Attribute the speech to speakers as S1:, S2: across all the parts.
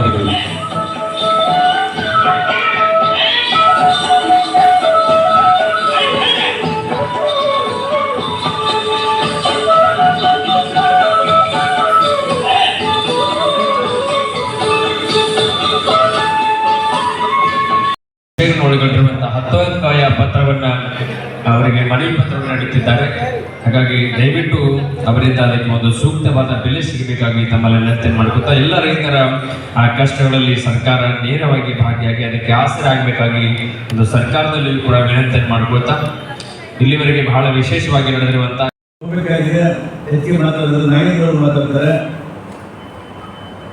S1: ಧನ್ಯವಾದಗಳು ಹಾಗಾಗಿ ದಯವಿಟ್ಟು ಅವರಿಂದ ಅದಕ್ಕೆ ಒಂದು ಸೂಕ್ತವಾದ ಬೆಲೆ ಸಿಗಬೇಕಾಗಿ ತಮ್ಮಲ್ಲಿ ವಿನಂತಿ ಮಾಡ್ಕೊತಾ ಎಲ್ಲ ರೈತರ ಆ ಕಷ್ಟಗಳಲ್ಲಿ ಸರ್ಕಾರ ನೇರವಾಗಿ ಭಾಗಿಯಾಗಿ ಅದಕ್ಕೆ ಆಸರೆ ಆಗಬೇಕಾಗಿ ಒಂದು ಸರ್ಕಾರದಲ್ಲಿ ಕೂಡ ವಿನಂತಿ ಮಾಡ್ಕೊಳ್ತಾ ಇಲ್ಲಿವರೆಗೆ ಬಹಳ ವಿಶೇಷವಾಗಿ ನಡೆದಿರುವಂತಹ
S2: ಹೆಚ್ಚಿಗೆ ಮಾತಾಡಿದ್ರು ಮಾತಾಡ್ತಾರೆ.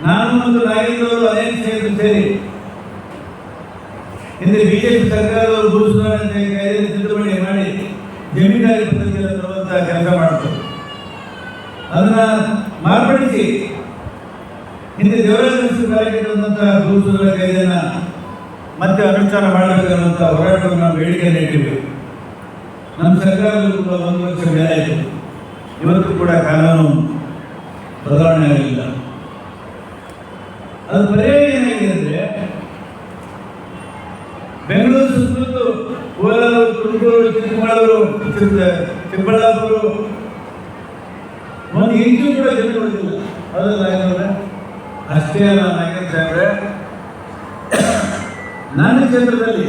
S2: ನಾನು ಒಂದು ನಾಗೇಂದ್ರ ಅವರು ಅನೇಕ ಸೇರಿದ್ರು ಸೇರಿ. ಹಿಂದೆ ಬಿಜೆಪಿ ಸರ್ಕಾರದವರು ಮಾಡಿ. ಜಮೀನಾರಿ ಪದ್ಧತಿಯನ್ನು ತರುವಂಥ ಕೆಲಸ ಮಾಡ್ತಾರೆ. ಅದನ್ನ ಮಾರ್ಪಡಿಸಿ ಹಿಂದೆ ದೇವರಾಜ ಕಾಲಕ್ಕೆ ತಂದಂತಹ ಭೂ ಮತ್ತೆ ಅನುಷ್ಠಾನ ಮಾಡಬೇಕನ್ನುವಂಥ ಹೋರಾಟವನ್ನು ನಾವು ಬೇಡಿಕೆಯನ್ನು ಇಟ್ಟಿವಿ ನಮ್ಮ ಸರ್ಕಾರದಲ್ಲೂ ಕೂಡ ಒಂದು ವರ್ಷ ಮೇಲೆ ಇವತ್ತು ಕೂಡ ಕಾನೂನು ಬದಲಾವಣೆ ಆಗಲಿಲ್ಲ ಅದು ಪರಿಹಾರ ಏನಾಗಿದೆ ಅಂದ್ರೆ ಬೆಂಗಳೂರು ಸುತ್ತಮುತ್ತ ಕೋಲಾರ ತುಮಕೂರು ಚಿಕ್ಕಮಗಳೂರು ಚಿಕ್ಕ- ಚಿಕ್ಕಬಳ್ಳಾಪುರ ಒಂದು ಇಂಚು ಕೂಡ ಜಮೀನು ಉಳಿದಿಲ್ಲ ನಾಗೇಂದ್ರ ಅಷ್ಟೇ ಅಲ್ಲ ನಾಗೇಂದ್ರ ಸಾಹೇಬ್ರೆ ನನ್ನ ಕ್ಷೇತ್ರದಲ್ಲಿ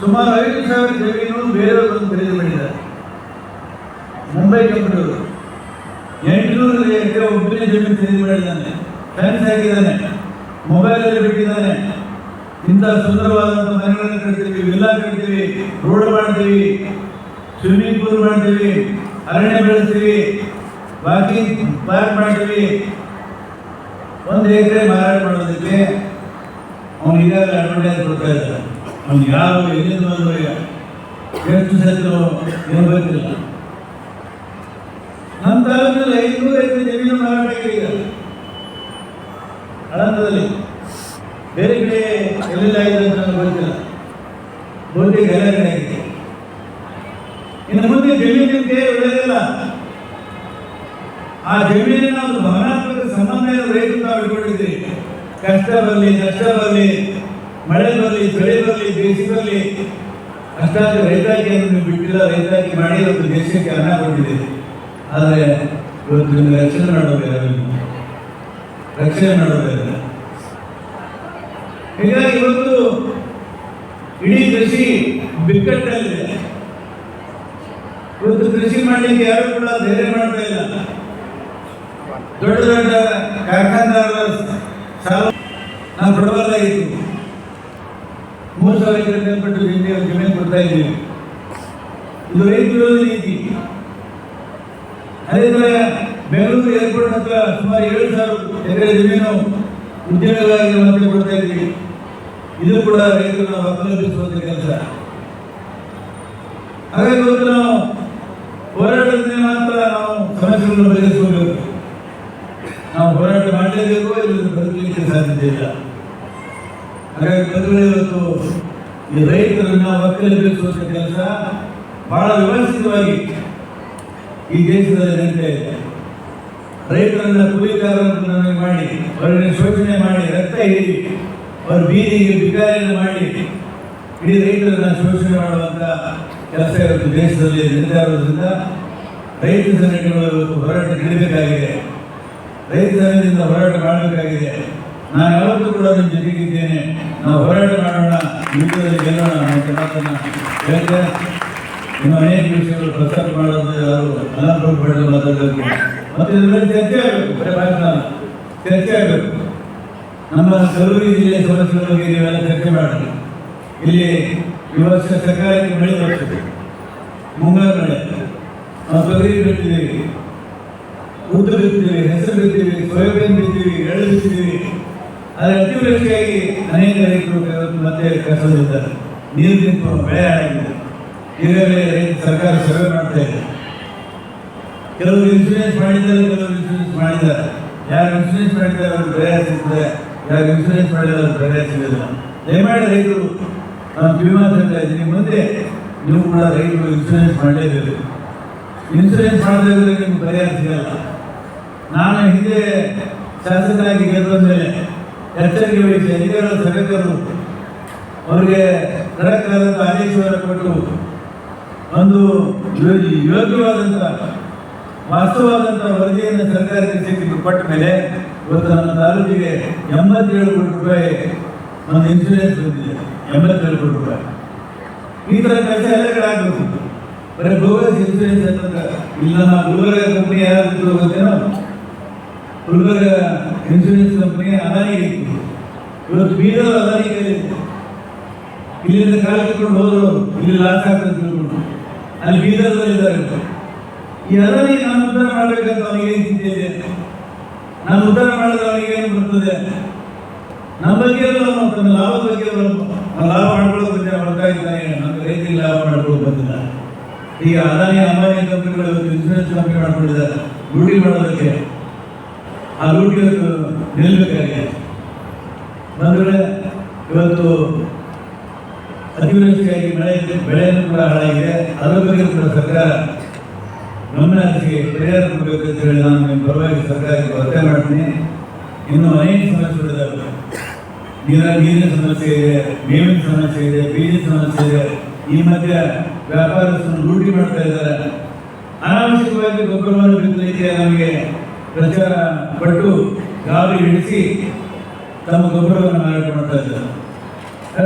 S2: ಸುಮಾರು ಐದು ಸಾವಿರ ಜಮೀನು ಬೇರೆಯವರು ಖರೀದಿ ಮಾಡಿದ್ದಾರೆ. ಮುಂಬೈ ಕಂಪನಿಯವರು. ಎಂಟುನೂರು ಎಕರೆ ಒಬ್ಬನೇ ಜಮೀನು ಖರೀದಿ ಮಾಡಿದ್ದಾನೆ. ಫ್ಯಾನ್ಸ್ ಹಾಕಿದ್ದಾನೆ. ಮೊಬೈಲಲ್ಲಿ ಬಿಟ್ಟಿದ್ದಾನೆ. ಇಂಥ ಸುಂದರವಾದಂಥ ಮನೆಗಳನ್ನು ಕಟ್ತೀವಿ ವಿಲ್ಲಾ ಕಟ್ತೀವಿ ರೋಡ್ ಮಾಡ್ತೀವಿ. ಸ್ವಿಮ್ಮಿಂಗ್ ಪೂಲ್ ಮಾಡ್ತೀವಿ, ಅರಣ್ಯ ಬೆಳೆಸ್ತೀವಿ ವಾಕಿಂಗ್ ಪಾರ್ಕ್ ಮಾಡ್ತೀವಿ. ಒಂದು ಎಕರೆ ಮಾರಾಟ ಮಾಡೋದಕ್ಕೆ ಅವನು ಈಗಾಗಲೇ ಅಡ್ವರ್ಟೈಸ್ ಕೊಡ್ತಾ ಇದ್ದಾರೆ ಅವ್ನು ಯಾವ ಎಲ್ಲಿಂದ ಬಂದ್ರು ಎಷ್ಟು ಸತ್ರು ಏನು ಗೊತ್ತಿಲ್ಲ. ನಮ್ಮ ತಾಲೂಕಿನಲ್ಲಿ ಐನೂರು ಎಕರೆ ಜಮೀನು ಮಾರಾಟ ಈಗ ಆಳಂದದಲ್ಲಿ ಬೇರೆ ಕಡೆ ಎಲ್ಲೆಲ್ಲ ಆಗಿದೆ ಅಂತ ಗೊತ್ತಿಲ್ಲ. ಬಹುತೇಕ ಎಲ್ಲ ಕಡೆ ಇನ್ನು ಮುಂದೆ ಜಮೀನಿಗೆ ಒಳ್ಳೆಯದಿಲ್ಲ ಆ ಜಮೀನಿನ ಒಂದು ಭಾವನಾತ್ಮಕ ಸಂಬಂಧ ರೈತರು ನಾವು ಇಟ್ಕೊಂಡಿದ್ದೀವಿ ಕಷ್ಟ ಬರಲಿ, ನಷ್ಟ ಬರಲಿ, ಮಳೆ ಬರಲಿ, ಚಳಿ ಬರಲಿ, ಬೇಸಿ ಬರಲಿ. ಅಷ್ಟಾಗಿ ರೈತಾಕಿಯನ್ನು ನೀವು ಬಿಟ್ಟಿಲ್ಲ, ರೈತಾಕಿ ಮಾಡಿ ಒಂದು ದೇಶಕ್ಕೆ ಅನ್ನ ಕೊಟ್ಟಿದೆ ಆದರೆ ಇವತ್ತು ನಿಮಗೆ ರಕ್ಷಣೆ ಮಾಡೋದು ರಕ್ಷಣೆ ಮಾಡಬೇಕು. ಹೀಗಾಗಿ ಇವತ್ತು ಇಡೀ ಕೃಷಿ ಬಿಕ್ಕಟ್ಟಲ್ಲಿದೆ. ಇವತ್ತು ಕೃಷಿ ಮಾಡಲಿಕ್ಕೆ ಯಾರು ಕೂಡ ಧೈರ್ಯ ಮಾಡ್ತಾ ಇಲ್ಲ. ದೊಡ್ಡ ದೊಡ್ಡ ಕಾರ್ಖಾನೆದಾರರ ಸಾಲ ನಾವು ಕೊಡಬಾರ್ದಾಗಿತ್ತು ಮೂರು ಸಾವಿರ ಎಕರೆ ಮೇಲ್ಪಟ್ಟು ಜಮೀನು ಜಮೀನು ಕೊಡ್ತಾ ಇದ್ದೀವಿ. ಇದು ರೈತ ವಿರೋಧಿ ನೀತಿ. ಅದೇ ಬೆಂಗಳೂರು ಏರ್ಪೋರ್ಟ್ ಹತ್ರ ಸುಮಾರು ಏಳು ಸಾವಿರ ಎಕರೆ ಜಮೀನು ಉದ್ಯೋಗಗಳಾಗಿ ಮತ್ತೆ ಕೊಡ್ತಾ ಇದ್ದೀವಿ. ಇದು ಕೂಡ ರೈತರನ್ನು ಒಕ್ಕಲಿಸುವಂತ ಕೆಲಸ. ಹಾಗಾಗಿ ಇವತ್ತು ನಾವು ಹೋರಾಟದಿಂದ ಮಾತ್ರ ನಾವು ಸಮಸ್ಯೆಗಳನ್ನು ಬಗೆಹರಿಸಬೇಕು ನಾವು ಹೋರಾಟ ಮಾಡಲೇಬೇಕು ಇಲ್ಲಿ ಬದುಕಲಿಕ್ಕೆ ಸಾಧ್ಯತೆ ಇಲ್ಲ. ಹಾಗಾಗಿ ಬಂಧುಗಳೇ ಇವತ್ತು ಈ ರೈತರನ್ನ ಒಕ್ಕಲಿಸುವಂತ ಕೆಲಸ ಬಹಳ ವ್ಯವಸ್ಥಿತವಾಗಿ ಈ ದೇಶದಲ್ಲಿ ನಡೀತಾ ಇದೆ. ರೈತರನ್ನ ಕೂಲಿಕಾರರನ್ನಾಗಿ ಮಾಡಿ, ಅವರನ್ನು ಶೋಷಣೆ ಮಾಡಿ, ರಕ್ತ ಹೀರಿ ಅವ್ರ ಬೀದಿಗೆ ಬಿಕಾರಿಯನ್ನು ಮಾಡಿ, ಇಡೀ ರೈತರನ್ನ ಶೋಷಣೆ ಮಾಡುವಂತ ಕೆಲಸ ಇರೋದು ದೇಶದಲ್ಲಿ ನಡೀತಾ ಇರೋದ್ರಿಂದ ರೈತ ಸಂಘಟನೆಗಳು ಹೋರಾಟ ನಡೀಬೇಕಾಗಿದೆ. ರೈತ ಸಂಘದಿಂದ ಹೋರಾಟ ಮಾಡಬೇಕಾಗಿದೆ. ನಾನು ಯಾವತ್ತೂ ಕೂಡ ನಿಮ್ಮ ಜೊತೆಗಿದ್ದೇನೆ. ನಾವು ಹೋರಾಟ ಮಾಡೋಣ. ಯುದ್ಧದಲ್ಲಿ ಗೆಲ್ಲೋಣ ಅನ್ನೋ ಮಾತನ್ನು ಹೇಳ್ತೆ ನಿಮ್ಮ ಅನೇಕ ವಿಷಯಗಳು ಪ್ರಸ್ತಾಪ ಮಾಡೋದು ಯಾರು? ಅನಾಪ್ರಭು ಪಡೆದು ಮಾತಾಡಬೇಕು ಮತ್ತು ಇದ್ರ ಮೇಲೆ ಚರ್ಚೆ ಆಗಬೇಕು. ಚರ್ಚೆ ಆಗಬೇಕು. ನಮ್ಮ ಕಲಬುರಗಿ ಜಿಲ್ಲೆ ಸಮಸ್ಯೆಗಳ ಬಗ್ಗೆ ನೀವೆಲ್ಲ ಚರ್ಚೆ ಮಾಡಿ ಇಲ್ಲಿ ವರ್ಷ ಸರ್ಕಾರಕ್ಕೆ ಮಳೆ ಬರ್ತದೆ. ಮುಂಗಾರು ಮಳೆ. ನಾವು ತೊಗರಿ ಬಿಡ್ತೀವಿ ಊಟ ಬಿಡ್ತೀವಿ ಹೆಸರು ಬಿಡ್ತೀವಿ ಸೋಯಾಬೀನ್ ಬಿಡ್ತೀವಿ ಎಳ್ಳು ಬಿಡ್ತೀವಿ ಆದರೆ ಅತಿವೃಷ್ಟಿಯಾಗಿ ಅನೇಕ ರೈತರು ಮತ್ತೆ ಕಸದಿದ್ದಾರೆ ನೀರು ನಿಂತು ಬೆಳೆ ಹಾಳಾಗಿದೆ ಈಗಾಗಲೇ ರೈತ ಸರ್ಕಾರ ಸರ್ವೆ ಮಾಡ್ತಾ ಇದೆ. ಕೆಲವರು ಇನ್ಸೂರೆನ್ಸ್ ಮಾಡಿದ್ದಾರೆ, ಕೆಲವರು ಇನ್ಸೂರೆನ್ಸ್ ಮಾಡಿದ್ದಾರೆ. ಯಾರು ಇನ್ಸೂರೆನ್ಸ್ ಮಾಡಿದ್ದಾರೆ, ಅವ್ರಿಗೆ ಬೆಳೆ ಸಿಗ್ತದೆ. ಯಾರು ಇನ್ಸೂರೆನ್ಸ್ ಮಾಡಿದ್ರೆ ಪರಿಹಾರ ಸಿಗೋದಿಲ್ಲ. ದಯಮಾಡಿ ರೈತರು ನಾನು ಕಿವಿಮಾತು ಹೇಳ್ತಾ ಇದ್ದೀನಿ. ಮುಂದೆ ನೀವು ಕೂಡ ರೈತರು ಇನ್ಸೂರೆನ್ಸ್ ಮಾಡಲೇಬೇಕು ಇನ್ಸೂರೆನ್ಸ್ ಮಾಡದೇ ನಿಮ್ಗೆ ಪರಿಹಾರ ಸಿಗಲ್ಲ. ನಾನು ಹಿಂದೆ ಶಾಸಕರಾಗಿ ಗೆದ್ದ ಮೇಲೆ ಎಚ್ಚರಿಕೆ ವಹಿಸಿ ಅಧಿಕಾರಿಗಳ ಸಭೆ ಕರೆದು ಅವರಿಗೆ ಖಡಕ್ ಆದಂಥ ಆದೇಶವನ್ನು ಕೊಟ್ಟು ಒಂದು ಯೋಗ್ಯವಾದಂಥ ವಾಸ್ತವವಾದಂಥ ವರದಿಯನ್ನು ಸರ್ಕಾರಕ್ಕೆ ಸಿಕ್ಕಿದ್ದು ಕೊಟ್ಟ ಮೇಲೆ ಇವತ್ತು ನಮ್ಮ ತಾಲೂಕಿಗೆ ಎಂಬತ್ತೇಳು ಕೋಟಿ ರೂಪಾಯಿ ಒಂದು ಇನ್ಸೂರೆನ್ಸ್ ಬಂದಿದೆ ಎಂಬತ್ತೇಳು ಕೋಟಿ ರೂಪಾಯಿ ಈ ಥರ ಕೆಲಸ ಎಲ್ಲ ಕಡೆ ಆಗಬೇಕು. ಬರೀ ಗ್ಲೋಬಲ್ ಇನ್ಸೂರೆನ್ಸ್ ಅಂತಂದ್ರೆ ಇಲ್ಲ ನಾವು ಗುಲ್ಬರ್ಗ ಕಂಪ್ನಿ ಯಾರು ಗೊತ್ತೇನೋ? ಗುಲ್ಬರ್ಗ ಇನ್ಸೂರೆನ್ಸ್ ಕಂಪ್ನಿ ಅದಾನಿ ಇತ್ತು. ಇವತ್ತು ಬೀದರ್ ಅದಾನಿ. ಇಲ್ಲಿಂದ ಕಾಲ ಕಟ್ಕೊಂಡು ಹೋದ್ರು ಇಲ್ಲಿ ಲಾಸ್ ಆಗ್ತದೆ ತಿಳ್ಕೊಂಡು. ಅಲ್ಲಿ ಬೀದರ್ದಲ್ಲಿ ಇದ್ದಾರೆ ಈ ಅದಾನಿ ನಾನು ಉದ್ಧಾರ ಮಾಡಬೇಕಂತ ಅವನಿಗೆ ಏನು ಚಿಂತೆ ಇದೆ? ನಾನು ಉದ್ಧಾರ ಮಾಡಿದ್ರೆ ಅವನಿಗೆ ಏನು ಬರ್ತದೆ? ನಮ್ಮ ಬಗ್ಗೆ ಎಲ್ಲ ತನ್ನ ಲಾಭದ ಬಗ್ಗೆ ಲಾಭ ಮಾಡ್ಕೊಳ್ಳೋದು ಬಂದ ಹೊರತಾಗಿದ್ದಾನೆ ನಮ್ಮ ರೈತರಿಗೆ ಲಾಭ ಮಾಡ್ಕೊಳ್ಳೋದು ಬಂದಿಲ್ಲ ಈಗ ಅದಾನಿ ಅಂಬಾನಿ ಕಂಪನಿಗಳು ಇನ್ಸೂರೆನ್ಸ್ ಕಂಪನಿ ಮಾಡ್ಕೊಂಡಿದ್ದಾರೆ. ಲೂಟಿ ಮಾಡೋದಕ್ಕೆ. ಆ ಲೂಟಿ ನಿಲ್ಲಬೇಕಾಗಿದೆ ಬಂದ್ರೆ ಇವತ್ತು ಅತಿವೃಷ್ಟಿಯಾಗಿ ಮಳೆ ಬೆಳೆಯನ್ನು ಕೂಡ ಹಾಳಾಗಿದೆ. ಅದರ ಬಗ್ಗೆ ಕೂಡ ಸರ್ಕಾರ ಗಮನ ಹರಿಸಿ ಪರಿಹಾರ ಕೊಡಬೇಕು ಅಂತ ಹೇಳಿ ನಾನು ನಿಮ್ಮ ಪರವಾಗಿ ಸರ್ಕಾರಕ್ಕೆ ಒತ್ತಾಯ ಮಾಡ್ತೀನಿ. ಇನ್ನು ಅನೇಕ ಸಮಸ್ಯೆಗಳಿದ್ದಾವೆ. ನೀರ, ನೀರಿನ ಸಮಸ್ಯೆ ಇದೆ, ಮೇವಿನ ಸಮಸ್ಯೆ ಇದೆ ಬೀಜ ಸಮಸ್ಯೆ ಇದೆ. ಈ ಮಧ್ಯೆ ವ್ಯಾಪಾರಸ್ಥರು ಲೂಟಿ ಮಾಡ್ತಾ ಇದ್ದಾರೆ. ಅನಾವಶ್ಯಕವಾಗಿ ಗೊಬ್ಬರವನ್ನು ಬಿತ್ತಲಿಕ್ಕೆ ನಮಗೆ ಪ್ರಚಾರ ಪಟ್ಟು ಗಾಳಿ ಹಿಡಿಸಿ ತಮ್ಮ ಗೊಬ್ಬರವನ್ನು ಮಾರಾಟ ಮಾಡ್ತಾ ಇದ್ದಾರೆ.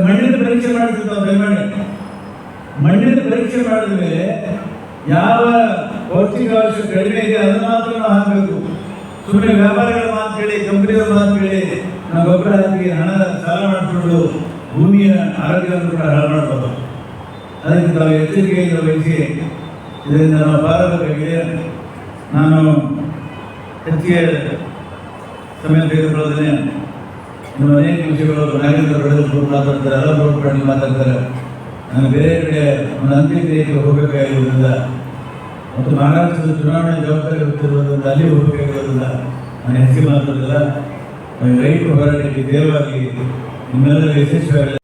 S2: ಮಣ್ಣಿನ ಪರೀಕ್ಷೆ ಮಾಡಿರ್ತಾವೆ ದಯಮಾಡಿ ಮಣ್ಣಿನ ಪರೀಕ್ಷೆ ಮಾಡಿದ ಮೇಲೆ ಯಾವ ಪೌಷ್ಟಿಕಾಂಶ ಕಡಿಮೆ ಇದೆ ಅದನ್ನು ಮಾತ್ರ ನಾವು ಹಾಕಬೇಕು. ಸುಮ್ಮನೆ ವ್ಯಾಪಾರಿಗಳ ಮಾತು ಕೇಳಿ ಕಂಪ್ನಿಗಳ ಮಾತು ಕೇಳಿ ಗೊಬ್ಬರ ಹಾಕಿ ಹಣ ಸಾಲ ಮಾಡಿಕೊಂಡು ಭೂಮಿಯ ಆರೋಗ್ಯವನ್ನು ಕೂಡ ಹಾಳು ಮಾಡಬಹುದು ಅದಕ್ಕೆ ನಾವು ಎಚ್ಚರಿಕೆಯಿಂದ ವಹಿಸಿ ಇದರಿಂದ ನಾವು ಬಾರಬೇಕಾಗಿದೆ ನಾನು ಹೆಚ್ಚಿಗೆ ಸಮಯ ತೆಗೆದುಕೊಳ್ಳೋದನ್ನೇ ನಿಮ್ಮ ಅನೇಕ ವಿಷಯಗಳು ನಾಗೇಂದ್ರ ಬೆಳೆದು ಮಾತಾಡ್ತಾರೆ ಎಲ್ಲ ಬೋರ್ಡ್ ಮಾತಾಡ್ತಾರೆ. ನಾನು ಬೇರೆ ಕಡೆ ಒಂದು ಅಂತ್ಯಕ್ರಿಯೆಗೆ ಹೋಗಬೇಕಾಗಿರೋದ್ರಿಂದ ಮತ್ತು ಮಹಾರಾಷ್ಟ್ರದ ಚುನಾವಣೆ ಜವಾಬ್ದಾರಿ ಹೊತ್ತಿರುವುದರಿಂದ, ಅಲ್ಲಿ ಹೋಗಬೇಕಾಗಿರೋದ್ರಿಂದ ನಾನು ಹೆಚ್ಚಿಗೆ ಮಾತಾಡೋದಿಲ್ಲ ನಾನು ರೈತರ ಹೋರಾಟಕ್ಕೆ ದೇವರಾಗಿ ನಿಮ್ಮೆಲ್ಲರ ಯಶಸ್ವಿಯಾಗಲಿ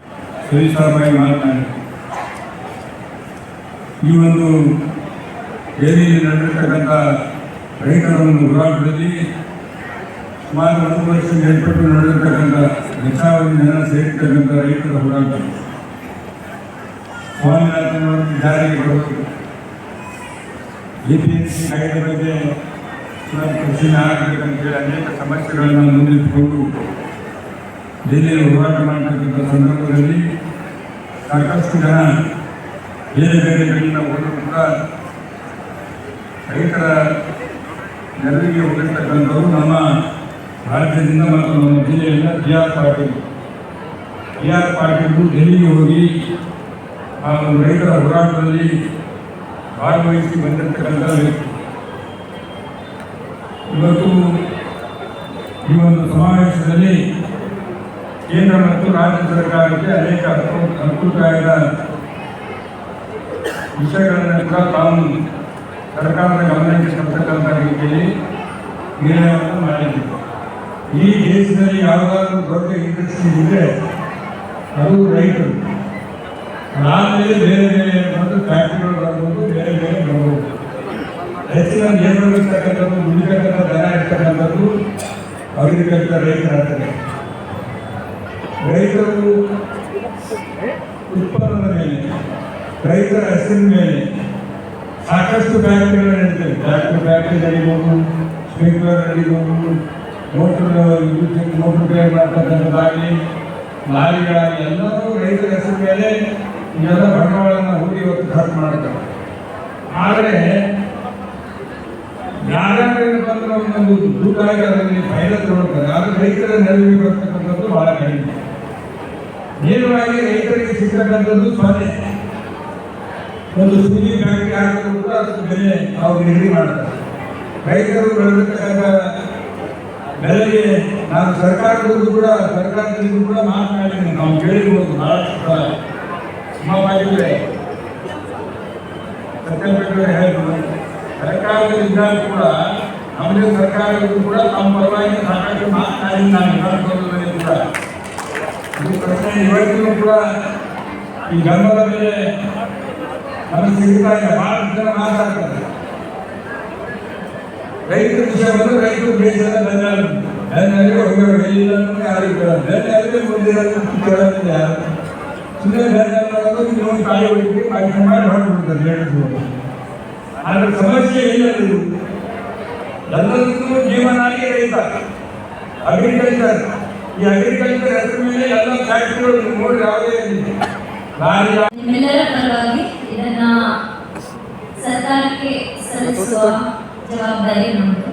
S3: ಸವಿಸ್ತಾರವಾಗಿ ಮಾತನಾಡಿ ಈ ಒಂದು ಏರಿಯಲ್ಲಿ ನಡೆದಿರ್ತಕ್ಕಂಥ ರೈತರ ಒಂದು ಹೋರಾಟದಲ್ಲಿ ಸುಮಾರು ಒಂದು ವರ್ಷ ಮೇಲ್ಪಟ್ಟು ನಡೆದಿರ್ತಕ್ಕಂಥ ಲಕ್ಷಾವಧಿ ಜನ ಸೇರಿರ್ತಕ್ಕಂಥ ರೈತರ ಹೋರಾಟ ಸ್ವಾಮಿನಾಥನವರನ್ನು ಜಾರಿಗೆ ಬರುವುದು ಎ ಪಿ ಎಸ್ ಸಿ ಕಾಯ್ದೆ ಬಗ್ಗೆ ಪರಿಶೀಲನೆ ಆಗಬೇಕಂತೇಳಿ ಅನೇಕ ಸಮಸ್ಯೆಗಳನ್ನು ಮುಂದಿಟ್ಟುಕೊಂಡು ದೆಹಲಿಯಲ್ಲಿ ಹೋರಾಟ ಮಾಡತಕ್ಕಂಥ ಸಂದರ್ಭದಲ್ಲಿ ಸಾಕಷ್ಟು ಜನ ಬೇರೆ ಬೇರೆ ಕಡೆಯಿಂದ ಹೋದರೂ ಕೂಡ ರೈತರ ನೆರವಿಗೆ ಹೋಗಿರ್ತಕ್ಕಂಥವ್ರು ನಮ್ಮ ರಾಜ್ಯದಿಂದ ಮತ್ತು ನಮ್ಮ ಜಿಲ್ಲೆಯಿಂದ G R Patil. G R Patil ಡೆಲ್ಲಿಗೆ ಹೋಗಿ ಆ ರೈತರ ಹೋರಾಟದಲ್ಲಿ ಭಾಗವಹಿಸಿ ಬಂದಿರತಕ್ಕಂಥ ವ್ಯಕ್ತಿ. ಇವತ್ತು ಈ ಒಂದು ಸಮಾವೇಶದಲ್ಲಿ ಕೇಂದ್ರ ಮತ್ತು ರಾಜ್ಯ ಸರ್ಕಾರಕ್ಕೆ ಅನೇಕ ಅನುಕೂ- ಅನುಕೂಲಕಾರಿದ ವಿಷಯಗಳನ್ನು ಕೂಡ ತಾನು ಸರ್ಕಾರದ ಗಮನಕ್ಕೆ ತರ್ತಕ್ಕಂಥ ರೀತಿಯಲ್ಲಿ ನಿರ್ಣಯವನ್ನು ಮಾಡಿದ್ದೀವಿ. ಈ ದೇಶದಲ್ಲಿ ಯಾವುದಾದ್ರೂ ದೊಡ್ಡ ಇಂಡಸ್ಟ್ರಿ ಇದ್ರೆ ಅದು ರೈತರು. ಅದಾದಮೇಲೆ ಬೇರೆ ಬೇರೆ ಫ್ಯಾಕ್ಟ್ರಿಗಳು ಬರ್ಬೋದು, ಬೇರೆ ಬೇರೆ ಬರ್ಬೋದು. ಹೆಚ್ಚಿನ ಲೇಬರ್ ಇರ್ತಕ್ಕಂಥದ್ದು ದುಡಿತಕ್ಕಂಥ ದನ ಇರ್ತಕ್ಕಂಥದ್ದು ಅಗ್ರಿಕಲ್ಚರ್ ರೈತರಾಗ್ತದೆ ರೈತರು ಉತ್ಪನ್ನದ ಮೇಲೆ, ರೈತರ ಹೆಸರಿನ ಮೇಲೆ ಸಾಕಷ್ಟು ಫ್ಯಾಕ್ಟ್ರಿಗಳು ನಡೀತವೆ. ಟ್ರ್ಯಾಕ್ಟರ್ ಫ್ಯಾಕ್ಟ್ರಿ ನಡೀಬೋದು, ಸ್ಪ್ರಿಂಕ್ಲರ್ ನಡೀಬೋದು ಮೋಟರ್ ವಿದ್ಯುತ್ ಮೋಟರ್ ತಯಾರು ಮಾಡ್ತಕ್ಕಂಥದ್ದಾಗಲಿ ಲಾರಿಗಳಾಗಲಿ ಎಲ್ಲರೂ ರೈತರ ಹೆಸರು ಮೇಲೆ ಇವೆಲ್ಲ ಬಂಡವಾಳವನ್ನು ಹೂಡಿ ಇವತ್ತು ಖರ್ಚು ಮಾಡ್ತಾರೆ. ಆದರೆ ಯಾರ್ಯಾರು ಬಂದ್ರೆ ಒಂದೊಂದು ದುಡ್ಡಾಗಿ ಅದರಲ್ಲಿ ಫೈದ ತಗೊಳ್ತಾರೆ ಆದ್ರೆ ರೈತರ ನೆರವಿಗೆ ಬರ್ತಕ್ಕಂಥದ್ದು ಬಹಳ ಕಡಿಮೆ. ನೇರವಾಗಿ ರೈತರಿಗೆ ಸಿಗ್ತಕ್ಕಂಥದ್ದು ಸೊನ್ನೆ. ಒಂದು ಸೂಜಿ ಫ್ಯಾಕ್ಟ್ರಿ ಹಾಕಿದ್ರು ಕೂಡ ಅದಕ್ಕೆ ಬೆಲೆ ಅವ್ರು ನಿಗದಿ ಮಾಡ್ತಾರೆ. ರೈತರು ಬೆಳೆದಿರ್ತಕ್ಕಂಥ ಬೆಲೆಗೆ ನಾನು ಸರ್ಕಾರದಲ್ಲೂ ಕೂಡ ಸರ್ಕಾರದಲ್ಲೂ ಕೂಡ ಮಾತನಾಡಿದ್ದೀನಿ. ನಾವು ಕೇಳಿರ್ಬೋದು, ಬಹಳಷ್ಟು ಹಿಮವಾಗಿದ್ರೆ ಸತ್ಯಪೇಟೆ ಹೇಳಿದ್ರು ಸರ್ಕಾರದಲ್ಲಿದ್ದಾಗ ಕೂಡ ನಮ್ಮದೇ ಸರ್ಕಾರಗಳು ಕೂಡ ತಮ್ಮ ಪರವಾಗಿ ಸಾಕಷ್ಟು ಮಾತನಾಡಿಲ್ಲ ವಿಧಾನಸೌಧದಲ್ಲಿ ಕೂಡ. ಪ್ರಶ್ನೆ ಇವತ್ತಿಗೂ ಕೂಡ ಈ ಗಂಧದ ಮೇಲೆ ನಮಗೆ ಸಿಗ್ತಾ ಇಲ್ಲ. ಬಹಳ ಜನ ಮಾತಾಡ್ತಾರೆ. ರೈತರ ವಿಷಯ ಬಂದು ರೈತರು ಬೇಸರ ಬೆನ್ನಲ್ಲಿ ಹೋಗಬೇಕು ಇಲ್ಲ ಯಾರಿಗೂ ಮುಂದಿರೋದು ಕೇಳೋದಿಲ್ಲ ಯಾರು? ಸುಮ್ಮನೆ ಬೆನ್ನೆಲುಬು ನೀವು ಕಾಯಿ ಮಾಡಿ ಆದ್ರೆ ಸಮಸ್ಯೆ ಏನಾದರೂ ಎಲ್ಲರಿಗೂ ಜೀವನಾಗಿ ರೈತ. ಅಗ್ರಿಕಲ್ಚರ್ ಈ ಅಗ್ರಿಕಲ್ಚರ್ ಹೆಸರು ಮೇಲೆ ಎಲ್ಲ ಫ್ಯಾಕ್ಟ್ರಿಗಳು ನೋಡಿ ಯಾವುದೇ.
S4: ನಿಮ್ಮೆಲ್ಲರ ಪರವಾಗಿ ಇದನ್ನ ಸರ್ಕಾರಕ್ಕೆ ಸಲ್ಲಿಸುವ ಜವಾಬ್ದಾರಿ ನಮ್ಮದು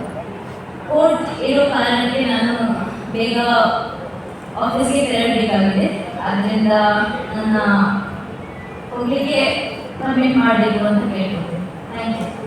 S4: ಕೋರ್ಟ್ ಇರೋ ಕಾರಣಕ್ಕೆ ನಾನು ಬೇಗ ಆಫೀಸ್ಗೆ ತೆರಳಬೇಕಾಗಿದೆ. ಆದ್ದರಿಂದ ನನ್ನ ಹೋಗ್ಲಿಕ್ಕೆ ಕಮ್ಮಿ ಮಾಡಬೇಕು ಅಂತ ಕೇಳ್ಕೊತೀನಿ Gracias.